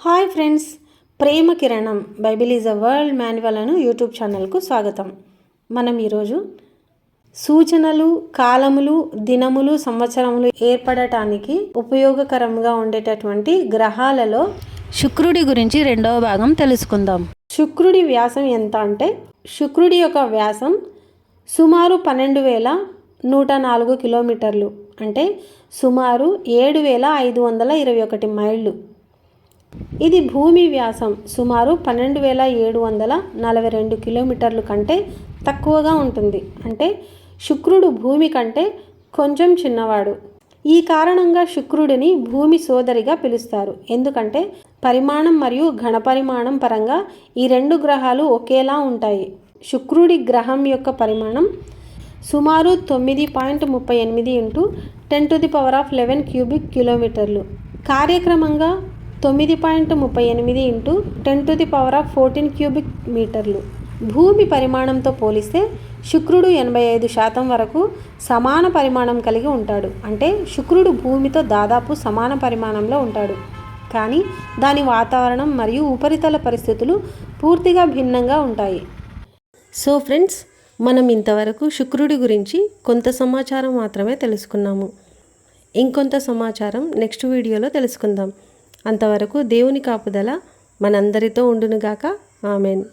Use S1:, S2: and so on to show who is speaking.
S1: Hi friends ప్రేమ కిరణం Bible is a world manual Anu YouTube ఛానల్కు స్వాగతం. మనం ఈరోజు సూచనలు కాలములు దినములు సంవత్సరములు ఏర్పడటానికి ఉపయోగకరంగా ఉండేటటువంటి గ్రహాలలో
S2: శుక్రుడి గురించి రెండవ భాగం తెలుసుకుందాం.
S1: శుక్రుడి వ్యాసం ఎంత అంటే శుక్రుడి యొక్క వ్యాసం సుమారు పన్నెండు వేల నూట నాలుగు కిలోమీటర్లు అంటే సుమారు ఏడు వేల ఐదు వందల ఇరవై ఒకటి మైళ్ళు. ఇది భూమి వ్యాసం సుమారు పన్నెండు వేల ఏడు వందల నలభై రెండు కిలోమీటర్లు కంటే తక్కువగా ఉంటుంది. అంటే శుక్రుడు భూమి కంటే కొంచెం చిన్నవాడు. ఈ కారణంగా శుక్రుడిని భూమి సోదరిగా పిలుస్తారు. ఎందుకంటే పరిమాణం మరియు ఘనపరిమాణం పరంగా ఈ రెండు గ్రహాలు ఒకేలా ఉంటాయి. శుక్రుడి గ్రహం యొక్క పరిమాణం సుమారు తొమ్మిది పాయింట్ ముప్పై ఎనిమిది into ten to the power of eleven cubic కిలోమీటర్లు. కార్యక్రమంగా తొమ్మిది పాయింట్ ముప్పై ఎనిమిది into ten to the power of fourteen cubic మీటర్లు. భూమి పరిమాణంతో పోలిస్తే శుక్రుడు ఎనభై ఐదు శాతం వరకు సమాన పరిమాణం కలిగి ఉంటాడు. అంటే శుక్రుడు భూమితో దాదాపు సమాన పరిమాణంలో ఉంటాడు. కానీ దాని వాతావరణం మరియు ఉపరితల పరిస్థితులు పూర్తిగా భిన్నంగా ఉంటాయి. సో ఫ్రెండ్స్ మనం ఇంతవరకు శుక్రుడి గురించి కొంత సమాచారం మాత్రమే తెలుసుకున్నాము. ఇంకొంత సమాచారం నెక్స్ట్ వీడియోలో తెలుసుకుందాం. అంతవరకు దేవుని కాపుదల మనందరితో ఉండునుగాక. ఆమెన్.